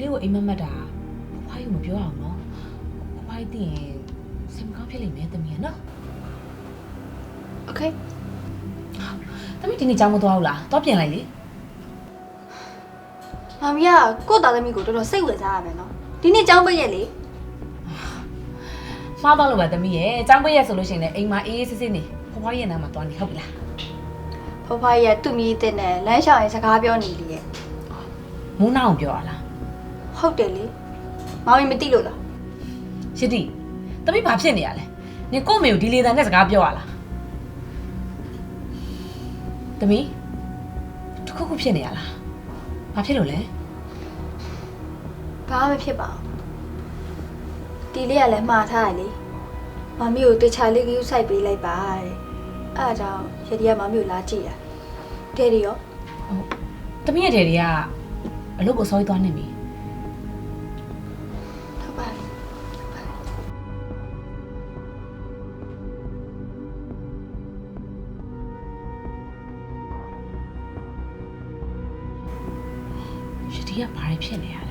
လေးကိုအိမ်မက်မက်တာဖွားကြီးမပြောအောင်နော်ဖွားကြီးသိရင်စိတ်မကောင်းဖြစ်လိမ့်မယ်သမီးကနော် โอเค သမီးဒီနေ့ကြောင်းမသွားဘူးလားသွားပြင်လိုက်လေ မမီးကကိုယ့်သားသမီးကိုတော်တော်စိတ်ဝင်စားရမယ်နော်ဒီနေ့ကျောင်းပိတ်ရက်လေ မှားသွားလို့ပါသမီးရဲ့ကြောင်းပိတ်ရက်ဆိုလို့ရှိရင်လည်းအိမ်မှာအေးအေးဆေးဆေးနေဖွားကြီးရဲ့နားမှာသွားနေဟုတ်ပြီလား ဖွားဖွားရဲ့သူ့မိတဲ့နဲ့လမ်းလျှောက်ရင်စကားပြောနေလေရဲ့ မုန်းနာအောင်ပြောရလား ဟုတ်တယ်လေမမီးမသိလို့လားရှစ်တီသမီးဘာဖြစ်နေရလဲနင်ကို့မေကိုဒီလေတန်နဲ့စကားပြောရလားသမီးတစ်ခုခုဖြစ်နေရလားဘာဖြစ်လို့လဲဘာမှမဖြစ်ပါဘူးဒီလေးကလည်းမှားထားတယ်လေမမီးကိုတခြားလေးကယူစိုက်ပေးလိုက်ပါတဲ့အဲ့ဒါကြောင့်ရဒီကမမီးကိုလာကြည့်တာတဲ့ဒီရောသမီးရဲ့တဲ့တွေကအလုပ်ကိုစောကြီးသွားနေပြီ ရှစ်တီကဘာတွေဖြစ်နေရ